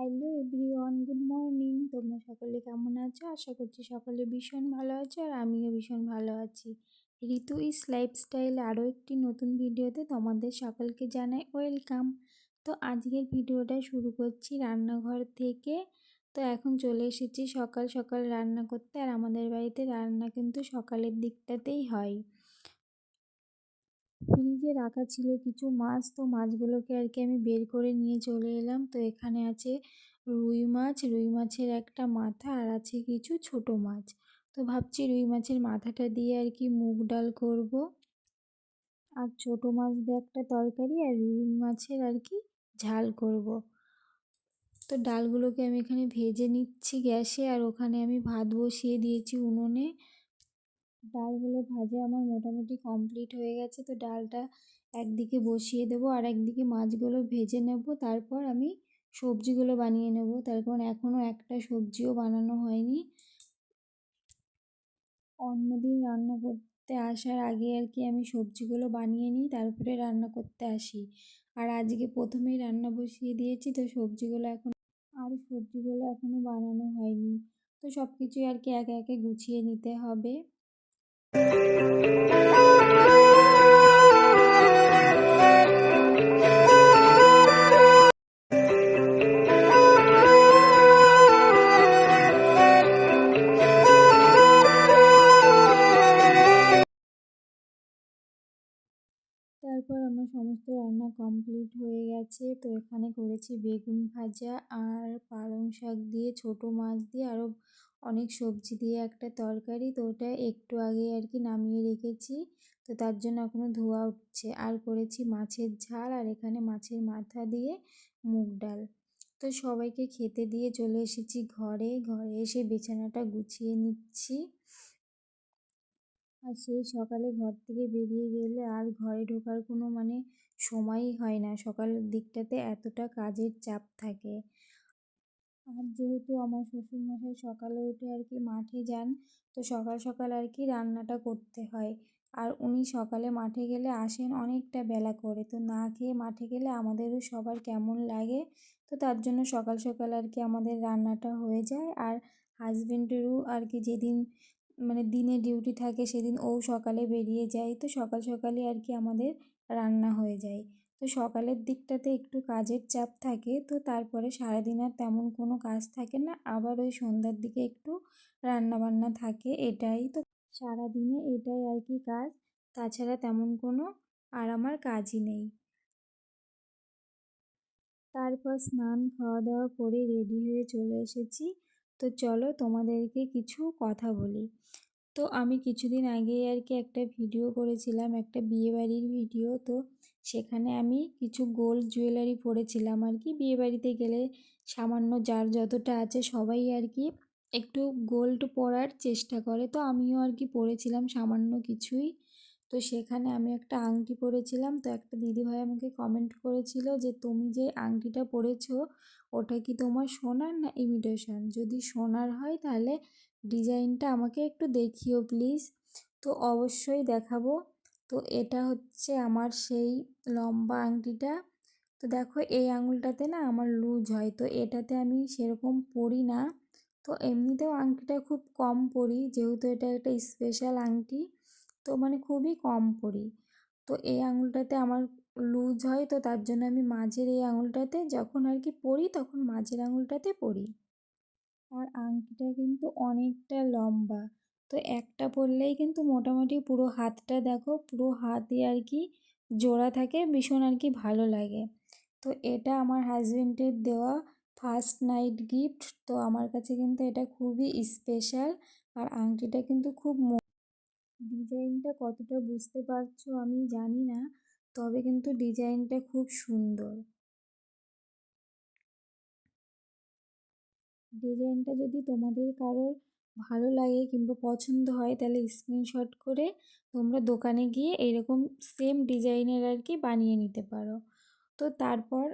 Hello everyone good morning তোমরা সকলে কেমন আছো? আশা করছি সকলে ভীষণ ভালো আছো আর আমিও ভীষণ ভালো আছি। ঋতু ইস লাইফস্টাইল আরও একটি নতুন ভিডিওতে তোমাদের সকলকে জানাই ওয়েলকাম তো আজকের ভিডিওটা শুরু করছি রান্নাঘর থেকে। তো এখন চলে এসেছি সকাল সকাল রান্না করতে আর আমাদের বাড়িতে রান্না কিন্তু সকালের দিকটাতেই হয়। ফ্রিজে রাখা ছিল কিছু মাছ, তো মাছগুলোকে আর কি আমি বের করে নিয়ে চলে এলাম। তো এখানে আছে রুই মাছ, রুই মাছের একটা মাথা আর আছে কিছু ছোট মাছ। তো ভাবছি রুই মাছের মাথাটা দিয়ে আর কি মুগ ডাল করব। আর ছোট মাছ দিয়ে একটা তরকারি আর রুই মাছের আর কি ঝাল করব। তো ডালগুলোকে আমি এখানে ভেজে নিচ্ছি গ্যাসে আর ওখানে আমি ভাত বসিয়ে দিয়েছি উনুনে। ডালগুলো ভাজা আমার মোটামুটি কমপ্লিট হয়ে গেছে। তো ডালটা একদিকে বসিয়ে দেবো আর একদিকে মাছগুলো ভেজে নেব। তারপর আমি সবজিগুলো বানিয়ে নেব। তার কারণ এখনও একটা সবজিও বানানো হয়নি। অন্যদিন রান্না করতে আসার আগে আর কি আমি সবজিগুলো বানিয়ে নিই, তারপরে রান্না করতে আসি। আর আজকে প্রথমেই রান্না বসিয়ে দিয়েছি, তো সবজিগুলো এখন আর সবজিগুলো এখনও বানানো হয়নি। তো সব কিছুই আর কি একে একে গুছিয়ে নিতে হবে। তারপর আমার সমস্ত রান্না কমপ্লিট হয়ে গেছে। তো এখানে করেছি বেগুন ভাজা আর পালং শাক দিয়ে, ছোট মাছ দিয়ে আরও অনেক সবজি দিয়ে একটা তরকারি, তো ওটা একটু আগে আর কি নামিয়ে রেখেছি। তো তার জন্য এখনও ধোয়া উঠছে। আর করেছি মাছের ঝাল আর এখানে মাছের মাথা দিয়ে মুগ ডাল। তো সবাইকে খেতে দিয়ে চলে এসেছি ঘরে। ঘরে এসে বিছানাটা গুছিয়ে নিচ্ছি। আর সেই সকালে ঘর থেকে বেরিয়ে গেলে আর ঘরে ঢোকার কোনো মানে সময়ই হয় না। সকালের দিকটাতে এতটা কাজের চাপ থাকে। আর যেহেতু আমার শ্বশুরমশাই সকালে উঠে আর কি মাঠে যান, তো সকাল সকাল আর কি রান্নাটা করতে হয়। আর উনি সকালে মাঠে গেলে আসেন অনেকটা বেলা করে, তো না খেয়ে মাঠে গেলে আমাদেরও সবার কেমন লাগে, তো তার জন্য সকাল সকাল আর কি আমাদের রান্নাটা হয়ে যায়। আর হাজবেন্ডেরও আর কি যেদিন মানে দিনে ডিউটি থাকে সেদিন ও সকালে বেরিয়ে যায়, তো সকাল সকালই আর কি আমাদের রান্না হয়ে যায়। তো সকালের দিকটাতে একটু কাজের চাপ থাকে, তো তারপরে সারাদিন আর তেমন কোনো কাজ থাকে না। আবার ওই সন্ধ্যার দিকে একটু রান্না বান্না থাকে এটাই। তো সারাদিনে এটাই আর কি কাজ, তাছাড়া তেমন কোনো আর আমার কাজই নেই। তারপর স্নান খাওয়া দাওয়া করে রেডি হয়ে চলে এসেছি। তো চলো তোমাদেরকে কিছু কথা বলি। তো আমি কিছুদিন আগেই আর কি একটা ভিডিও করেছিলাম, একটা বিয়েবাড়ির ভিডিও। তো সেখানে আমি কিছু গোল্ড জুয়েলারি পরেছিলাম আর কি বিয়েবাড়িতে গেলে সামান্য যার যতটা আছে সবাই আর কি একটু গোল্ড পরার চেষ্টা করে। তো আমিও আর কি পরেছিলাম সামান্য কিছুই। তো সেখানে আমি একটা আংটি পরেছিলাম তো একটা দিদিভাই আমাকে কমেন্ট করেছিল যে, তুমি যে আংটিটা পরেছো ওটা কি তোমার সোনার না ইমিটেশন যদি সোনার হয় তাহলে ডিজাইনটা আমাকে একটু দেখিও প্লিজ। তো অবশ্যই দেখাবো। তো এটা হচ্ছে আমার সেই লম্বা আংটিটা। তো দেখো এই আঙুলটাতে না আমার লুজ হয়। তো এটাতে আমি সেরকম পরি না। তো এমনিতেও আংটিটা খুব কম পরি। যেহেতু এটা একটা স্পেশাল আংটি, তো মানে খুবই কম পরি। তো এই আঙুলটাতে আমার লুজ হয়। তো তার জন্য আমি মাঝের এই আঙুলটাতে যখন আর কি পরি, তখন মাঝের আঙুলটাতে পরি। আর আংটিটা কিন্তু অনেকটা লম্বা। তো একটা পরলেই কিন্তু মোটামুটি পুরো হাতটা দেখো, পুরো হাতে আর কি জোড়া থাকে, ভীষণ আর কি ভালো লাগে। তো এটা আমার হাজব্যান্ডের দেওয়া ফার্স্ট নাইট গিফট তো আমার কাছে কিন্তু এটা খুবই স্পেশাল আর আংটিটা কিন্তু খুব ডিজাইনটা কতটা বুঝতে পারছ আমি জানি না, তবে কিন্তু ডিজাইনটা খুব সুন্দর। ডিজাইনটা যদি তোমাদের কারোর ভালো লাগে কিংবা পছন্দ হয়, তাহলে স্ক্রিনশট করে তোমরা দোকানে গিয়ে এরকম সেম ডিজাইনের আর কি বানিয়ে নিতে পারো। তো তারপর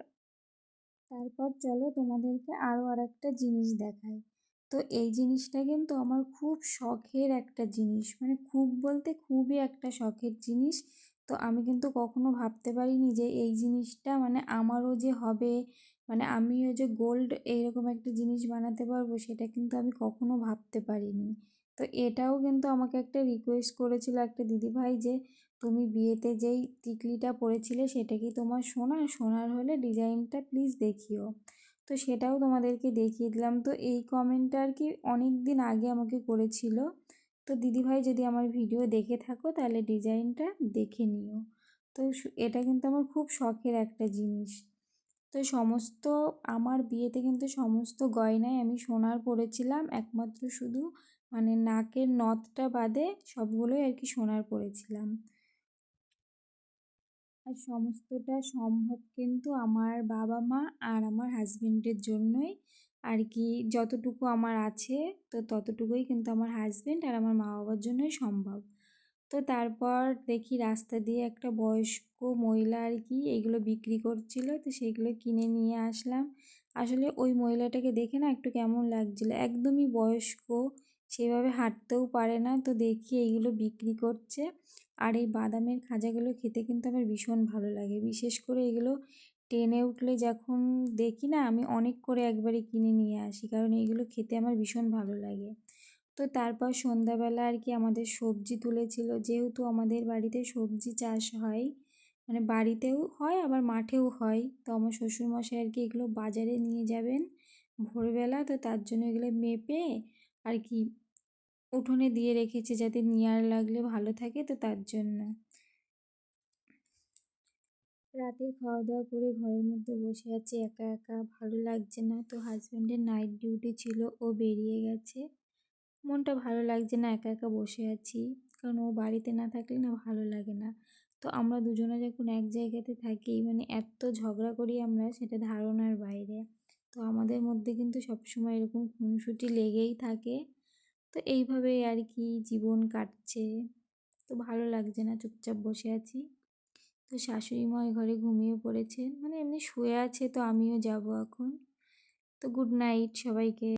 তারপর চলো তোমাদেরকে আরও আর একটা জিনিস দেখাই। তো এই জিনিসটা কিন্তু আমার খুব শখের একটা জিনিস মানে খুব বলতে খুবই একটা শখের জিনিস। তো আমি কিন্তু কখনো ভাবতে পারিনি যে এই জিনিসটা মানে আমারও যে হবে মানে আমি ওই যে গোল্ড এইরকম একটা জিনিস বানাতে পারব, সেটা কিন্তু আমি কখনো ভাবতে পারিনি। তো এটাও কিন্তু আমাকে একটা রিকোয়েস্ট করেছিল একটা দিদিভাই যে, তুমি বিয়েতে যেই টিকলিটা পরেছিলে সেটা কি তোমার সোনার সোনার হলে ডিজাইনটা প্লিজ দেখিও। তো সেটাও তোমাদেরকে দেখিয়ে দিলাম। তো এই কমেন্টটা আর কি অনেক দিন আগে আমাকে করেছিল। তো দিদিভাই যদি আমার ভিডিও দেখে থাকো, তাহলে ডিজাইনটা দেখে নিও। তো এটা কিন্তু আমার খুব শখের একটা জিনিস। তো সমস্ত আমার বিয়েতে কিন্তু সমস্ত গয়নায় আমি সোনার পরেছিলাম। একমাত্র শুধু মানে নাকের নথটা বাদে সবগুলোই আর কি সোনার পরেছিলাম। আর সমস্তটা সম্ভব কিন্তু আমার বাবা মা আর আমার হাজবেন্ডের জন্যই। আর কি যতটুকু আমার আছে, তো ততটুকুই কিন্তু আমার হাজবেন্ড আর আমার মা বাবার জন্যই সম্ভব। তো তারপর দেখি রাস্তা দিয়ে একটা বয়স্ক মহিলা আর কি এগুলো বিক্রি করছিল। তো সেগুলো কিনে নিয়ে আসলাম। আসলে ওই মহিলাটাকে দেখে না একটু কেমন লাগছিল। একদমই বয়স্ক, সেভাবে হাঁটতেও পারে না। তো দেখি এইগুলো বিক্রি করছে। আর এই বাদামের খাজাগুলো খেতে কিন্তু আমার ভীষণ ভালো লাগে। বিশেষ করে এগুলো ট্রেনে উঠলে যখন দেখি না আমি অনেক করে একবারে কিনে নিয়ে আসি। কারণ এইগুলো খেতে আমার ভীষণ ভালো লাগে। তো তারপর সন্ধ্যাবেলা আর কি আমাদের সবজি তুলেছিল। যেহেতু আমাদের বাড়িতে সবজি চাষ হয় মানে বাড়িতেও হয়, আবার মাঠেও হয়। তো আমার শ্বশুরমশাই আর কি এগুলো বাজারে নিয়ে যাবেন ভোরবেলা। তো তার জন্য এগুলো মেপে আর কি উঠোনে দিয়ে রেখেছে যাতে নিয়ার লাগলে ভালো থাকে তো তার জন্য। রাতে খাওয়া দাওয়া করে ঘরের মধ্যে বসে আছি, একা একা। ভালো লাগছে না। তো হাজব্যান্ডের নাইট ডিউটি ছিল, ও বেরিয়ে গেছে। মনটা ভালো লাগছে না, একা একা বসে আছি। কারণ ও বাড়িতে না থাকলে না ভালো লাগে না। তো আমরা দুজনে যখন এক জায়গাতে থাকি মানে এত ঝগড়া করি আমরা, সেটা ধারণার বাইরে। তো আমাদের মধ্যে কিন্তু সবসময় এরকম খুনসুটি লেগেই থাকে। তো এইভাবেই আর কি জীবন কাটছে। তো ভালো লাগছে না, চুপচাপ বসে আছি। তো শাশুড়ি মা ঘরে ঘুমিয়ে পড়েছেন। মানে এমনি শুয়ে আছে তো আমিও যাব এখন। তো গুড নাইট সবাইকে।